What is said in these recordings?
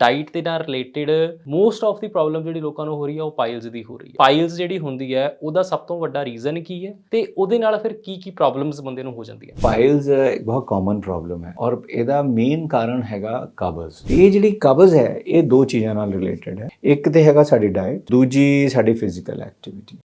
Diet ਦੇ ਨਾਲ related most of the problem ਜਿਹੜੀ ਲੋਕਾਂ ਨੂੰ ਹੋ ਰਹੀ ਹੈ ਉਹ ਪਾਈਲਸ ਦੀ ਹੋ ਰਹੀ ਹੈ ਪਾਈਲਸ ਜਿਹੜੀ ਹੁੰਦੀ ਹੈ ਉਹਦਾ ਸਭ ਤੋਂ ਵੱਡਾ ਰੀਜ਼ਨ ਕੀ ਹੈ ਤੇ ਉਹਦੇ ਨਾਲ ਫਿਰ ਕੀ ਕੀ ਪ੍ਰੋਬਲਮਸ ਬੰਦੇ ਨੂੰ ਹੋ ਜਾਂਦੀਆਂ। ਪਾਈਲਸ ਇੱਕ ਬਹੁਤ ਕਾਮਨ ਪ੍ਰੋਬਲਮ ਹੈ ਔਰ ਇਹਦਾ ਮੇਨ ਕਾਰਨ ਹੈਗਾ ਕਬਜ਼ ਇਹ ਜਿਹੜੀ ਕਬਜ਼ ਹੈ, ਇਹ ਦੋ ਚੀਜ਼ਾਂ ਨਾਲ ਰਿਲੇਟਡ ਹੈ। ਇੱਕ ਤੇ ਹੈਗਾ ਸਾਡੀ ਡਾਈਟ ਦੂਜੀ ਸਾਡੀ ਫਿਜ਼ੀਕਲ ਐਕਟੀਵਿਟੀ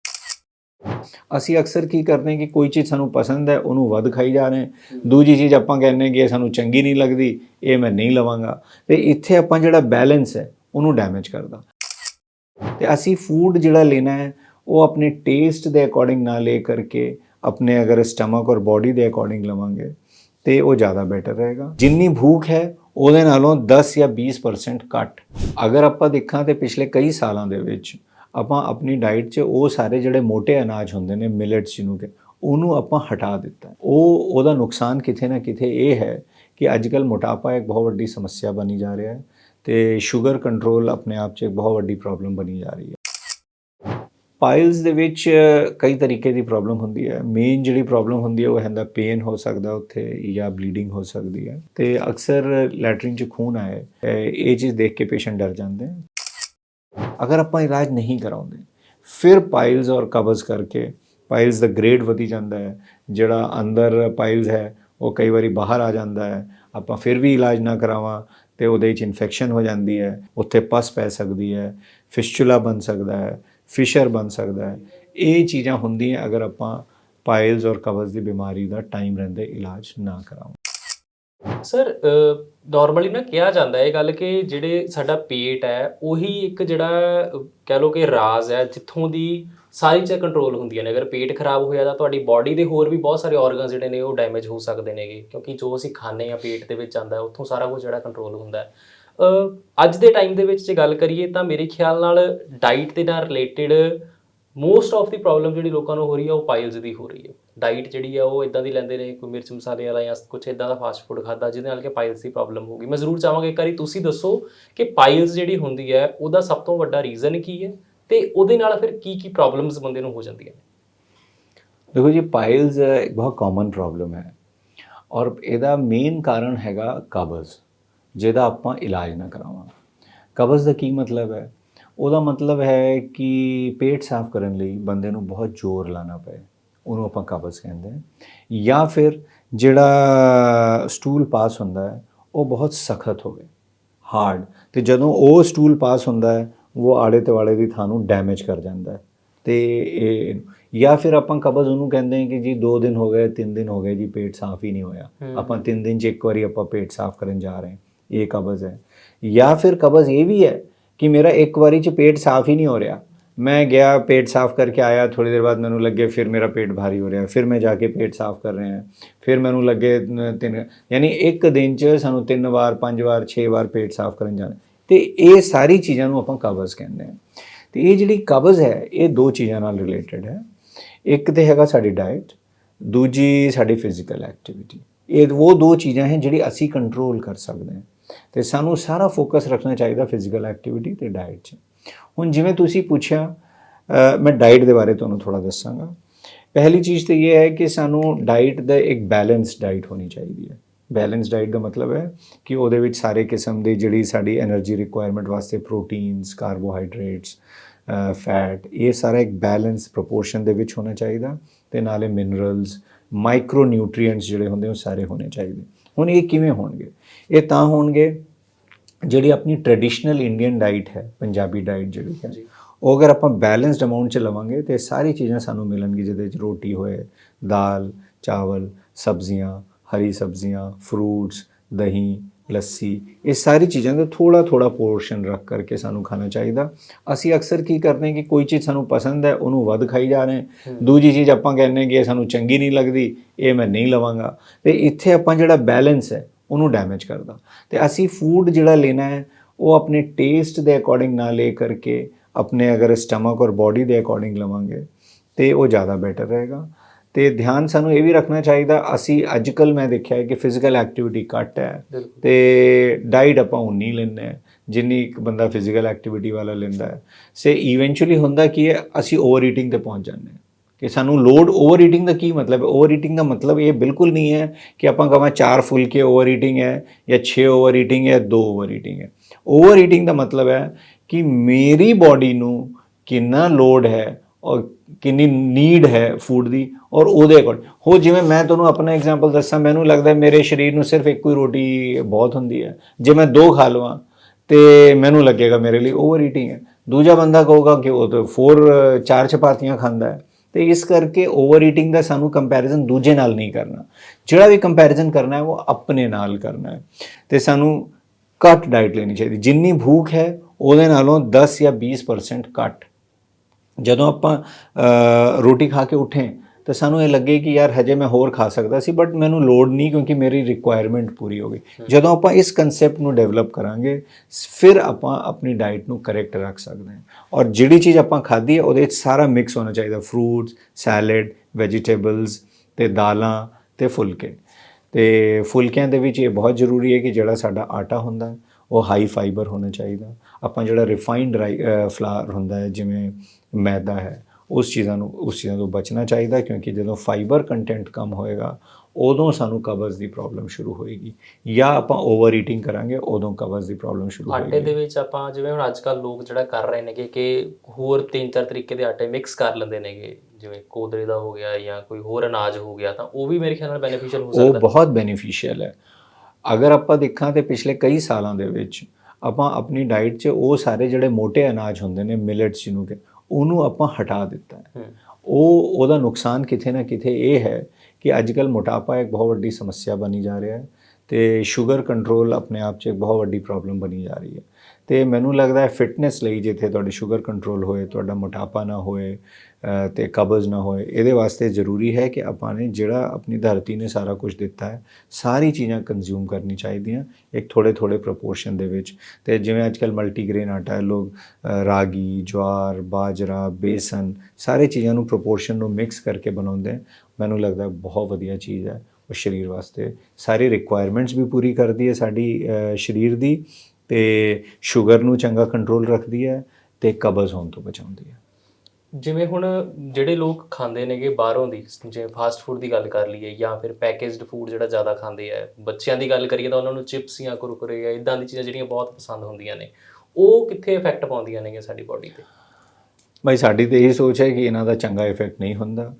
ਅਸੀਂ ਅਕਸਰ ਕੀ ਕਰਦੇ ਕਿ ਕੋਈ ਚੀਜ਼ ਸਾਨੂੰ ਪਸੰਦ ਹੈ, ਉਹਨੂੰ ਵੱਧ ਖਾਈ ਜਾ ਰਹੇ ਦੂਜੀ ਚੀਜ਼ ਆਪਾਂ ਕਹਿੰਦੇ ਕਿ ਇਹ ਸਾਨੂੰ ਚੰਗੀ ਨਹੀਂ ਲੱਗਦੀ, ਇਹ ਮੈਂ ਨਹੀਂ ਲਵਾਂਗਾ। ਤੇ ਇੱਥੇ ਆਪਾਂ ਜਿਹੜਾ ਬੈਲੈਂਸ ਹੈ, ਉਹਨੂੰ ਡੈਮੇਜ ਕਰਦਾ। ਤੇ ਅਸੀਂ ਫੂਡ ਜਿਹੜਾ ਲੈਣਾ ਹੈ, ਉਹ ਆਪਣੇ ਟੇਸਟ ਦੇ ਅਕੋਰਡਿੰਗ ਨਾ ਲੈ ਕਰਕੇ ਆਪਣੇ ਅਗਰ ਸਟਮਕ ਔਰ ਬਾਡੀ ਦੇ ਅਕੋਰਡਿੰਗ ਲਵਾਂਗੇ, ਤੇ ਉਹ ਜ਼ਿਆਦਾ ਬੈਟਰ ਰਹੇਗਾ। ਜਿੰਨੀ ਭੂਖ ਹੈ, ਉਹਦੇ ਨਾਲੋਂ 10 ਜਾਂ 20% ਘੱਟ। ਅਗਰ ਆਪਾਂ ਦੇਖਾਂ ਤੇ ਪਿਛਲੇ ਕਈ ਸਾਲਾਂ ਦੇ ਵਿੱਚ ਆਪਾਂ ਆਪਣੀ ਡਾਈਟ 'ਚ ਉਹ ਸਾਰੇ ਜਿਹੜੇ ਮੋٹے ਅਨਾਜ ਹੁੰਦੇ ਨੇ ਮਿਲਟਸ ਜਿਹਨੂੰ ਕਿ, ਉਹਨੂੰ ਆਪਾਂ ਹਟਾ ਦਿੱਤਾ। ਉਹ, ਉਹਦਾ ਨੁਕਸਾਨ ਕਿਥੇ ਨਾ ਕਿਥੇ ਇਹ ਹੈ ਕਿ ਅੱਜ ਅੱਜਕੱਲ ਮੋਟਾਪਾ ਇੱਕ ਬਹੁਤ ਵੱਡੀ ਸਮੱਸਿਆ ਬਣੀ ਜਾ ਰਿਹਾ ਹੈ ਤੇ ਸ਼ੂਗਰ ਕੰਟਰੋਲ ਆਪਣੇ ਆਪ 'ਚ ਇੱਕ ਬਹੁਤ ਵੱਡੀ ਪ੍ਰੋਬਲਮ ਬਣੀ ਜਾ ਰਹੀ ਹੈ। ਪਾਈਲਸ ਦੇ ਵਿੱਚ ਕਈ ਤਰੀਕੇ ਦੀ ਪ੍ਰੋਬਲਮ ਹੁੰਦੀ ਹੈ। ਮੇਨ ਜਿਹੜੀ ਪ੍ਰੋਬਲਮ ਹੁੰਦੀ ਹੈ ਉਹ ਹੁੰਦਾ ਪੇਨ ਹੋ ਸਕਦਾ ਉੱਥੇ ਜਾਂ ਬਲੀਡਿੰਗ ਹੋ ਸਕਦੀ ਹੈ। ਤੇ ਅਕਸਰ ਲੈਟਰਿਨ 'ਚ ਖੂਨ ਆਏ ਇਹ ਚੀਜ਼ ਦੇਖ ਕੇ ਪੇਸ਼ੈਂਟ ਡਰ ਜਾਂਦੇ ਅਗਰ ਆਪਾਂ ਇਲਾਜ ਨਹੀਂ ਕਰਾਉਂਦੇ, ਫਿਰ ਪਾਈਲਸ ਔਰ ਕਬਜ਼ ਕਰਕੇ ਪਾਈਲਸ ਦਾ ਗ੍ਰੇਡ ਵਧੀ ਜਾਂਦਾ ਹੈ, ਜਿਹੜਾ ਅੰਦਰ ਪਾਈਲਸ ਹੈ, ਉਹ ਕਈ ਵਾਰੀ ਬਾਹਰ ਆ ਜਾਂਦਾ ਹੈ, ਆਪਾਂ ਫਿਰ ਵੀ ਇਲਾਜ ਨਾ ਕਰਾਵਾਂ ਤੇ ਉਹਦੇ ਵਿੱਚ ਇਨਫੈਕਸ਼ਨ ਹੋ ਜਾਂਦੀ ਹੈ, ਉੱਥੇ ਪਸ ਪੈ ਸਕਦੀ ਹੈ ਫਿਸਚੂਲਾ ਬਣ ਸਕਦਾ ਹੈ ਫਿਸ਼ਰ ਬਣ ਸਕਦਾ ਹੈ। ਇਹ ਚੀਜ਼ਾਂ ਹੁੰਦੀਆਂ ਅਗਰ ਆਪਾਂ ਪਾਈਲਸ ਔਰ ਕਬਜ਼ ਦੀ ਬਿਮਾਰੀ ਦਾ ਟਾਈਮ ਰਹਿੰਦੇ ਇਲਾਜ ਨਾ ਕਰਾਵਾਂ ਸਰ ਨਾਰਮਲੀ ਨਾ ਕਿਹਾ ਜਾਂਦਾ ਇਹ ਗੱਲ ਕਿ ਜਿਹੜੇ ਸਾਡਾ ਪੇਟ ਹੈ, ਉਹੀ ਇੱਕ ਜਿਹੜਾ ਕਹਿ ਲਓ ਕਿ ਰਾਜ਼ ਹੈ, ਜਿੱਥੋਂ ਦੀ ਸਾਰੀ ਚੀਜ਼ਾਂ ਕੰਟਰੋਲ ਹੁੰਦੀਆਂ ਨੇ ਅਗਰ ਪੇਟ ਖਰਾਬ ਹੋਇਆ ਤਾਂ ਤੁਹਾਡੀ ਬਾਡੀ ਦੇ ਹੋਰ ਵੀ ਬਹੁਤ ਸਾਰੇ ਆਰਗਨਸ ਜਿਹੜੇ ਨੇ ਉਹ ਡੈਮੇਜ ਹੋ ਸਕਦੇ ਨੇਗੇ। ਕਿਉਂਕਿ ਜੋ ਅਸੀਂ ਖਾਂਦੇ ਆ ਪੇਟ ਦੇ ਵਿੱਚ ਜਾਂਦਾ ਉੱਥੋਂ ਸਾਰਾ ਕੁਝ ਜਿਹੜਾ ਕੰਟਰੋਲ ਹੁੰਦਾ ਅੱਜ ਦੇ ਟਾਈਮ ਦੇ ਵਿੱਚ ਜੇ ਗੱਲ ਕਰੀਏ ਤਾਂ ਮੇਰੇ ਖਿਆਲ ਨਾਲ ਡਾਈਟ ਦੇ ਨਾਲ related most of the problem ਜਿਹੜੀ ਲੋਕਾਂ ਨੂੰ ਹੋ ਰਹੀ ਹੈ ਉਹ ਪਾਈਲਸ ਦੀ ਹੋ ਰਹੀ ਹੈ ਡਾਈਟ ਜਿਹੜੀ ਹੈ ਉਹ ਇਦਾਂ ਦੀ ਲੈਂਦੇ ਨੇ, ਕੋਈ ਮਿਰਚ ਮਸਾਲੇ ਵਾਲਾ ਜਾਂ ਕੁਝ ਇਦਾਂ ਦਾ ਫਾਸਟ ਫੂਡ ਖਾਦਾ ਜਿਹਦੇ ਨਾਲ ਕਿ ਪਾਈਲਸ ਦੀ ਪ੍ਰੋਬਲਮ ਹੋਗੀ ਮੈਂ ਜ਼ਰੂਰ ਚਾਹਾਂਗਾ ਇੱਕ ਵਾਰੀ ਤੁਸੀਂ ਦੱਸੋ ਕਿ ਪਾਈਲਸ ਜਿਹੜੀ ਹੁੰਦੀ ਹੈ ਉਹਦਾ ਸਭ ਤੋਂ ਵੱਡਾ ਰੀਜ਼ਨ ਕੀ ਹੈ ਤੇ ਉਹਦੇ ਨਾਲ ਫਿਰ ਕੀ ਕੀ ਪ੍ਰੋਬਲਮਸ ਬੰਦੇ ਨੂੰ ਹੋ ਜਾਂਦੀਆਂ ਨੇ? ਦੇਖੋ ਜੀ ਪਾਈਲਸ ਇੱਕ ਬਹੁਤ ਕਾਮਨ ਪ੍ਰੋਬਲਮ ਹੈ। ਔਰ ਇਹਦਾ ਮੇਨ ਕਾਰਨ ਹੈਗਾ ਕਬਜ਼ ਜਿਹਦਾ ਆਪਾਂ ਇਲਾਜ ਨਾ ਕਰਾਵਾਂ। ਕਬਜ਼ ਦਾ ਕੀ ਮਤਲਬ ਹੈ? ਉਹਦਾ ਮਤਲਬ ਹੈ ਕਿ ਪੇਟ ਸਾਫ਼ ਕਰਨ ਲਈ ਬੰਦੇ ਨੂੰ ਬਹੁਤ ਜ਼ੋਰ ਲਾਣਾ ਪਏ ਉਹਨੂੰ ਆਪਾਂ ਕਬਜ਼ ਕਹਿੰਦੇ ਹਾਂ। ਜਾਂ ਫਿਰ ਜਿਹੜਾ ਸਟੂਲ ਪਾਸ ਹੁੰਦਾ ਹੈ ਉਹ ਬਹੁਤ ਸਖਤ ਹੋਵੇ ਹਾਰਡ। ਤੇ ਜਦੋਂ ਉਹ ਸਟੂਲ ਪਾਸ ਹੁੰਦਾ ਹੈ ਉਹ ਆੜੇ ਤੇ ਵਾਲੇ ਦੀ ਥਾਂ ਨੂੰ ਡੈਮੇਜ ਕਰ ਜਾਂਦਾ ਹੈ। ਤੇ ਇਹ ਜਾਂ ਫਿਰ ਆਪਾਂ ਕਬਜ਼ ਉਹਨੂੰ ਕਹਿੰਦੇ ਹਾਂ ਕਿ ਜੀ 2 ਦਿਨ ਹੋ ਗਏ 3 ਦਿਨ ਹੋ ਗਏ ਜੀ ਪੇਟ ਸਾਫ਼ ਹੀ ਨਹੀਂ ਹੋਇਆ। ਆਪਾਂ 3 ਦਿਨ ਚ ਇੱਕ ਵਾਰੀ ਆਪਾਂ ਪੇਟ ਸਾਫ਼ ਕਰਨ ਜਾ ਰਹੇ ਹਾਂ ਇਹ ਕਬਜ਼ ਹੈ। ਜਾਂ ਫਿਰ ਕਬਜ਼ ਇਹ ਵੀ ਹੈ ਕਿ ਮੇਰਾ ਇੱਕ ਵਾਰੀ ਚ ਪੇਟ ਸਾਫ਼ ਹੀ ਨਹੀਂ ਹੋ ਰਿਹਾ। ਮੈਂ ਗਿਆ, ਪੇਟ ਸਾਫ਼ ਕਰਕੇ ਆਇਆ ਥੋੜੀ ਦੇਰ ਬਾਅਦ ਮੈਨੂੰ ਲੱਗੇ ਫਿਰ ਮੇਰਾ ਪੇਟ ਭਾਰੀ ਹੋ ਰਿਹਾ। ਫਿਰ ਮੈਂ ਜਾ ਕੇ ਪੇਟ ਸਾਫ਼ ਕਰ ਰਿਹਾ। ਫਿਰ ਮੈਨੂੰ ਲੱਗੇ ਤਿੰਨ, ਯਾਨੀ ਇੱਕ ਦਿਨ ਚ ਸਾਨੂੰ ਤਿੰਨ ਵਾਰ, ਪੰਜ ਵਾਰ, ਛੇ ਵਾਰ ਪੇਟ ਸਾਫ਼ ਕਰਨ ਜਾਣਾ। ਤੇ ਇਹ ਸਾਰੀ ਚੀਜ਼ਾਂ ਨੂੰ ਆਪਾਂ ਕਬਜ਼ ਕਹਿੰਦੇ ਹਾਂ। ਤੇ ਇਹ ਜਿਹੜੀ ਕਬਜ਼ ਹੈ, ਇਹ ਦੋ ਚੀਜ਼ਾਂ ਨਾਲ ਰਿਲੇਟਡ ਹੈ। ਇੱਕ ਤੇ ਹੈਗਾ ਸਾਡੀ ਡਾਈਟ ਦੂਜੀ ਸਾਡੀ ਫਿਜ਼ੀਕਲ ਐਕਟੀਵਿਟੀ ਇਹ ਉਹ ਦੋ ਚੀਜ਼ਾਂ ਹੈ ਜਿਹੜੀ ਅਸੀਂ ਕੰਟਰੋਲ ਕਰ ਸਕਦੇ ਹਾਂ। ਤੇ ਸਾਨੂੰ ਸਾਰਾ ਫੋਕਸ ਰੱਖਣਾ ਚਾਹੀਦਾ ਫਿਜ਼ੀਕਲ ਐਕਟੀਵਿਟੀ ਤੇ ਡਾਈਟ 'ਚ। ਹੁਣ ਜਿਵੇਂ ਤੁਸੀਂ ਪੁੱਛਿਆ ਮੈਂ ਡਾਈਟ ਦੇ ਬਾਰੇ ਤੁਹਾਨੂੰ ਥੋੜਾ ਦੱਸਾਂਗਾ। ਪਹਿਲੀ ਚੀਜ਼ ਤੇ ਇਹ ਹੈ ਕਿ ਸਾਨੂੰ ਡਾਈਟ ਦਾ ਇੱਕ ਬੈਲੈਂਸ ਡਾਈਟ ਹੋਣੀ ਚਾਹੀਦੀ ਹੈ। ਬੈਲੈਂਸ ਡਾਈਟ ਦਾ ਮਤਲਬ ਹੈ ਕਿ ਉਹਦੇ ਵਿੱਚ ਸਾਰੇ ਕਿਸਮ ਦੇ ਜਿਹੜੀ ਸਾਡੀ એનર્ਜੀ ਰਿਕੁਆਇਰਮੈਂਟ ਵਾਸਤੇ ਪ੍ਰੋਟੀਨਸ ਕਾਰਬੋਹਾਈਡਰੇਟਸ ਫੈਟ ਇਹ ਸਾਰਾ ਇੱਕ ਬੈਲੈਂਸ ਪ੍ਰੋਪੋਰਸ਼ਨ ਦੇ ਵਿੱਚ ਹੋਣਾ ਚਾਹੀਦਾ ਤੇ ਨਾਲੇ ਮਿਨਰਲਸ ਮਾਈਕਰੋ ਨਿਊਟ੍ਰੀਐਂਟਸ ਜਿਹੜੇ ਹੁੰਦੇ ਉਹ ਸਾਰੇ ਹੋਣੇ ਚਾਹੀਦੇ। ਹੁਣ ਇਹ ਕਿਵੇਂ ਹੋਣਗੇ ਇਹ ਤਾਂ ਹੋਣਗੇ ਜਿਹੜੀ ਆਪਣੀ ਟ੍ਰੈਡੀਸ਼ਨਲ ਇੰਡੀਅਨ ਡਾਈਟ ਹੈ ਪੰਜਾਬੀ ਡਾਈਟ ਜਿਹੜੀ ਹੈ। ਉਹ ਅਗਰ ਆਪਾਂ ਬੈਲੈਂਸਡ ਅਮਾਉਂਟ ਚ ਲਵਾਂਗੇ ਤੇ ਸਾਰੀ ਚੀਜ਼ਾਂ ਸਾਨੂੰ ਮਿਲਣਗੀ ਜਿਹਦੇ ਵਿੱਚ ਰੋਟੀ ਹੋਏ ਦਾਲ ਚਾਵਲ ਸਬਜ਼ੀਆਂ ਹਰੀ ਸਬਜ਼ੀਆਂ ਫਰੂਟਸ ਦਹੀਂ ਲੱਸੀ ਇਹ ਸਾਰੀ ਚੀਜ਼ਾਂ ਦਾ ਥੋੜਾ ਥੋੜਾ ਪੋਰਸ਼ਨ ਰੱਖ ਕਰਕੇ ਸਾਨੂੰ ਖਾਣਾ ਚਾਹੀਦਾ। ਅਸੀਂ ਅਕਸਰ ਕੀ ਕਰਦੇ ਹਾਂ ਕਿ ਕੋਈ ਚੀਜ਼ ਸਾਨੂੰ ਪਸੰਦ ਹੈ ਉਹਨੂੰ ਵੱਧ ਖਾਈ ਜਾ ਰਹੇ ਹਾਂ। ਦੂਜੀ ਚੀਜ਼ ਆਪਾਂ ਕਹਿੰਦੇ ਹਾਂ ਕਿ ਇਹ ਸਾਨੂੰ ਚੰਗੀ ਨਹੀਂ ਲੱਗਦੀ ਇਹ ਮੈਂ ਨਹੀਂ ਲਵਾਂਗਾ। ਤੇ ਇੱਥੇ ਆਪਾਂ ਜਿਹੜਾ ਬੈਲੈਂਸ ਹੈ ਉਹਨੂੰ ਡੈਮੇਜ ਕਰਦਾ। ਤੇ ਅਸੀਂ ਫੂਡ ਜਿਹੜਾ ਲੈਣਾ ਹੈ ਉਹ ਆਪਣੇ ਟੇਸਟ ਦੇ ਅਕੋਰਡਿੰਗ ਨਾ ਲੈ ਕਰਕੇ ਆਪਣੇ ਅਗਰ ਸਟਮਕ ਔਰ ਬਾਡੀ ਦੇ ਅਕੋਰਡਿੰਗ ਲਵਾਂਗੇ ਤੇ ਉਹ ਜ਼ਿਆਦਾ ਬੈਟਰ ਰਹੇਗਾ। ਤੇ ਧਿਆਨ ਸਾਨੂੰ ਇਹ ਵੀ ਰੱਖਣਾ ਚਾਹੀਦਾ ਅਸੀਂ ਅੱਜਕੱਲ ਮੈਂ ਦੇਖਿਆ ਹੈ ਕਿ ਫਿਜ਼ੀਕਲ ਐਕਟੀਵਿਟੀ ਘੱਟ ਹੈ ਤੇ ਡਾਈਟ ਆਪਾਂ ਉਨੀ ਲੈਂਦੇ ਹਾਂ ਜਿੰਨੀ ਇੱਕ ਬੰਦਾ ਫਿਜ਼ੀਕਲ ਐਕਟੀਵਿਟੀ ਵਾਲਾ ਲੈਂਦਾ ਹੈ। ਸੇ ਇਵੈਂਚੁਅਲੀ ਹੁੰਦਾ ਕੀ ਹੈ ਅਸੀਂ ਓਵਰ ਈਟਿੰਗ ਤੇ ਪਹੁੰਚ ਜਾਂਦੇ ਹਾਂ। ਕਿ ਸਾਨੂੰ ਲੋਡ ਓਵਰ ਈਟਿੰਗ ਦਾ ਕੀ ਮਤਲਬ ਹੈ? ਓਵਰ ਈਟਿੰਗ ਦਾ ਮਤਲਬ ਇਹ ਬਿਲਕੁਲ ਨਹੀਂ ਹੈ ਕਿ ਆਪਾਂ ਕਹਾਂ ਚਾਰ ਫੁਲਕੇ ਓਵਰ ਈਟਿੰਗ ਹੈ ਜਾਂ 6 ਓਵਰ ਈਟਿੰਗ ਹੈ 2 ਓਵਰ ਈਟਿੰਗ ਹੈ। ਓਵਰ ਈਟਿੰਗ ਦਾ ਮਤਲਬ ਹੈ ਕਿ ਮੇਰੀ ਬਾਡੀ ਨੂੰ ਕਿੰਨਾ ਲੋਡ ਹੈ ਔਰ ਕਿੰਨੀ ਨੀਡ ਹੈ ਫੂਡ ਦੀ ਔਰ ਉਹਦੇ ਅਕੋਰਡਿੰਗ ਹੋ ਜਿਵੇਂ ਮੈਂ ਤੁਹਾਨੂੰ ਆਪਣਾ ਐਗਜ਼ਾਮਪਲ ਦੱਸਾਂ, ਮੈਨੂੰ ਲੱਗਦਾ ਮੇਰੇ ਸਰੀਰ ਨੂੰ ਸਿਰਫ ਇੱਕੋ ਹੀ ਰੋਟੀ ਬਹੁਤ ਹੁੰਦੀ ਹੈ। ਜੇ ਮੈਂ ਦੋ ਖਾ ਲਵਾਂ ਤੇ ਮੈਨੂੰ ਲੱਗੇਗਾ ਮੇਰੇ ਲਈ ਓਵਰ ਈਟਿੰਗ ਹੈ। ਦੂਜਾ ਬੰਦਾ ਕਹੂਗਾ ਕਿ ਉਹ ਤਾਂ ਫੋਰ ਚਾਰ ਚਪਾਤੀਆਂ ਖਾਂਦਾ ਹੈ। ਤੇ ਇਸ ਕਰਕੇ ਓਵਰ ਈਟਿੰਗ ਦਾ ਸਾਨੂੰ ਕੰਪੈਰੀਜ਼ਨ ਦੂਜੇ ਨਾਲ ਨਹੀਂ ਕਰਨਾ। ਜਿਹੜਾ ਵੀ ਕੰਪੈਰੀਜ਼ਨ ਕਰਨਾ ਹੈ, ਉਹ ਆਪਣੇ ਨਾਲ ਕਰਨਾ ਹੈ। ਤੇ ਸਾਨੂੰ ਘੱਟ ਡਾਈਟ ਲੈਣੀ ਚਾਹੀਦੀ। ਜਿੰਨੀ ਭੂਖ ਹੈ, ਉਹਦੇ ਨਾਲੋਂ 10 ਜਾਂ 20% ਘੱਟ। ਜਦੋਂ ਆਪਾਂ ਰੋਟੀ ਖਾ ਕੇ ਉੱਠੇ ਤਾਂ ਸਾਨੂੰ ਇਹ ਲੱਗੇ ਕਿ ਯਾਰ ਹਜੇ ਮੈਂ ਹੋਰ ਖਾ ਸਕਦਾ ਸੀ ਬਟ ਮੈਨੂੰ ਲੋੜ ਨਹੀਂ ਕਿਉਂਕਿ ਮੇਰੀ ਰਿਕੁਆਇਰਮੈਂਟ ਪੂਰੀ ਹੋ ਗਈ। ਜਦੋਂ ਆਪਾਂ ਇਸ ਕਨਸੈਪਟ ਨੂੰ ਡਿਵੈਲਪ ਕਰਾਂਗੇ ਫਿਰ ਆਪਾਂ ਆਪਣੀ ਡਾਈਟ ਨੂੰ ਕਰੈਕਟ ਰੱਖ ਸਕਦੇ ਹਾਂ। ਔਰ ਜਿਹੜੀ ਚੀਜ਼ ਆਪਾਂ ਖਾਧੀ ਹੈ ਉਹਦੇ ਵਿੱਚ ਸਾਰਾ ਮਿਕਸ ਹੋਣਾ ਚਾਹੀਦਾ ਫਰੂਟਸ ਸੈਲਡ ਵੈਜੀਟੇਬਲਸ ਤੇ ਦਾਲਾਂ ਤੇ ਫੁਲਕੇ। ਤੇ ਫੁਲਕਿਆਂ ਦੇ ਵਿੱਚ ਇਹ ਬਹੁਤ ਜ਼ਰੂਰੀ ਹੈ ਕਿ ਜਿਹੜਾ ਸਾਡਾ ਆਟਾ ਹੁੰਦਾ ਉਹ ਹਾਈ ਫਾਈਬਰ ਹੋਣਾ ਚਾਹੀਦਾ। ਆਪਾਂ ਜਿਹੜਾ ਰਿਫਾਈਨਡ ਫਲਾਰ ਹੁੰਦਾ ਹੈ ਜਿਵੇਂ ਮੈਦਾ ਹੈ ਉਸ ਚੀਜ਼ਾਂ ਨੂੰ ਉਸ ਚੀਜ਼ਾਂ ਤੋਂ ਬਚਣਾ ਚਾਹੀਦਾ ਕਿਉਂਕਿ ਜਦੋਂ ਫਾਈਬਰ ਕੰਟੈਂਟ ਕਮ ਹੋਏਗਾ ਉਦੋਂ ਸਾਨੂੰ ਕਬਜ਼ ਦੀ ਪ੍ਰੋਬਲਮ ਸ਼ੁਰੂ ਹੋਏਗੀ। ਜਾਂ ਆਪਾਂ ਓਵਰ ਈਟਿੰਗ ਕਰਾਂਗੇ ਉਦੋਂ ਕਬਜ਼ ਦੀ ਪ੍ਰੋਬਲਮ ਸ਼ੁਰੂ ਆਟੇ ਹੋਏਗੀ ਦੇ ਵਿੱਚ ਆਪਾਂ ਜਿਵੇਂ ਹੁਣ ਅੱਜ ਕੱਲ ਲੋਕ ਜਿਹੜਾ ਕਰ ਰਹੇ ਨੇਗੇ ਕਿ ਹੋਰ ਤਿੰਨ ਚਾਰ ਤਰੀਕੇ ਦੇ ਆਟੇ ਮਿਕਸ ਕਰ ਲੈਂਦੇ ਨੇਗੇ। ਜਿਵੇਂ ਕੋਦਰੇ ਦਾ ਹੋ ਗਿਆ ਜਾਂ ਕੋਈ ਹੋਰ ਅਨਾਜ ਹੋ ਗਿਆ ਤਾਂ ਉਹ ਵੀ ਮੇਰੇ ਖਿਆਲ ਨਾਲ ਬੈਨੀਫੀਸ਼ੀਅਲ ਹੋ ਉਹ ਸਕਦਾ ਬਹੁਤ ਬੈਨੀਫੀਸ਼ੀਅਲ ਹੈ। ਅਗਰ ਆਪਾਂ ਦੇਖਾਂ ਤੇ ਪਿਛਲੇ ਕਈ ਸਾਲਾਂ ਦੇ ਵਿੱਚ ਆਪਾਂ ਆਪਣੀ ਡਾਈਟ 'ਚ ਉਹ ਸਾਰੇ ਜਿਹੜੇ ਮੋٹے ਅਨਾਜ ਹੁੰਦੇ ਨੇ ਮਿਲਟਸ ਜਿਹਨੂੰ ਕਿ ਉਹਨੂੰ ਆਪਾਂ ਹਟਾ ਦਿੱਤਾ ਹੈ। ਉਹ ਉਹਦਾ ਨੁਕਸਾਨ ਕਿਥੇ ਨਾ ਕਿਥੇ ਇਹ ਹੈ ਕਿ ਅੱਜਕੱਲ ਮੋਟਾਪਾ ਇੱਕ ਬਹੁਤ ਵੱਡੀ ਸਮੱਸਿਆ ਬਣੀ ਜਾ ਰਿਹਾ ਹੈ ਤੇ ਸ਼ੂਗਰ ਕੰਟਰੋਲ ਆਪਣੇ ਆਪ 'ਚ ਇੱਕ ਬਹੁਤ ਵੱਡੀ ਪ੍ਰੋਬਲਮ ਬਣੀ ਜਾ ਰਹੀ ਹੈ। ਤੇ ਮੈਨੂੰ ਲੱਗਦਾ ਹੈ ਫਿਟਨੈਸ ਲਈ ਜਿੱਥੇ ਤੁਹਾਡੀ ਸ਼ੂਗਰ ਕੰਟਰੋਲ ਹੋਏ ਤੁਹਾਡਾ ਮੋਟਾਪਾ ਨਾ ਹੋਏ ਤੇ ਕਬਜ਼ ਨਾ ਹੋਏ। ਇਹਦੇ ਵਾਸਤੇ ਜ਼ਰੂਰੀ ਹੈ ਕਿ ਆਪਾਂ ਨੇ ਜਿਹੜਾ ਆਪਣੀ ਧਰਤੀ ਨੇ ਸਾਰਾ ਕੁਝ ਦਿੱਤਾ ਹੈ, ਸਾਰੀ ਚੀਜ਼ਾਂ ਕੰਜ਼ਿਊਮ ਕਰਨੀ ਚਾਹੀਦੀਆਂ, ਇੱਕ ਥੋੜੇ ਥੋੜੇ ਪ੍ਰੋਪੋਰਸ਼ਨ ਦੇ ਵਿੱਚ। ਤੇ ਜਿਵੇਂ ਅੱਜਕੱਲ ਮਲਟੀਗ੍ਰੇਨ ਆਟਾ ਹੈ, ਲੋਕ ਰਾਗੀ, ਜਵਾਰ, ਬਾਜਰਾ, ਬੇਸਨ, ਸਾਰੇ ਚੀਜ਼ਾਂ ਨੂੰ ਪ੍ਰੋਪੋਰਸ਼ਨ ਨੂੰ ਮਿਕਸ ਕਰਕੇ ਬਣਾਉਂਦੇ ਮੈਨੂੰ ਲੱਗਦਾ ਬਹੁਤ ਵਧੀਆ ਚੀਜ਼ ਹੈ ਉਹ ਸਰੀਰ ਵਾਸਤੇ। ਸਾਰੀ ਰਿਕੁਆਇਰਮੈਂਟਸ ਵੀ ਪੂਰੀ ਕਰਦੀ ਹੈ ਸਾਡੀ ਸਰੀਰ ਦੀ ਤੇ ਸ਼ੂਗਰ ਨੂੰ ਚੰਗਾ ਕੰਟਰੋਲ ਰੱਖਦੀ ਹੈ ਤੇ ਕਬਜ਼ ਹੋਣ ਤੋਂ ਬਚਾਉਂਦੀ ਹੈ। ਜਿਵੇਂ ਹੁਣ ਜਿਹੜੇ ਲੋਕ ਖਾਂਦੇ ਨੇਗੇ ਬਾਹਰੋਂ ਦੀ, ਜਿਵੇਂ ਫਾਸਟ ਫੂਡ ਦੀ ਗੱਲ ਕਰ ਲਈਏ ਜਾਂ ਫਿਰ ਪੈਕੇਜਡ ਫੂਡ ਜਿਹੜਾ ਜ਼ਿਆਦਾ ਖਾਂਦੇ ਆ, ਬੱਚਿਆਂ ਦੀ ਗੱਲ ਕਰੀਏ ਤਾਂ ਉਹਨਾਂ ਨੂੰ ਚਿਪਸ ਜਾਂ ਕੁਰਕੁਰੇ ਜਾਂ ਇਦਾਂ ਦੀ ਚੀਜ਼ਾਂ ਜਿਹੜੀਆਂ ਬਹੁਤ ਪਸੰਦ ਹੁੰਦੀਆਂ ਨੇ, ਉਹ ਕਿੱਥੇ ਇਫੈਕਟ ਪਾਉਂਦੀਆਂ ਨੇਗੀਆਂ ਸਾਡੀ ਬਾਡੀ ਤੇ? ਭਾਈ ਸਾਡੀ ਤੇ ਇਹ ਸੋਚ ਹੈ ਕਿ ਇਹਨਾਂ ਦਾ ਚੰਗਾ ਇਫੈਕਟ ਨਹੀਂ ਹੁੰਦਾ।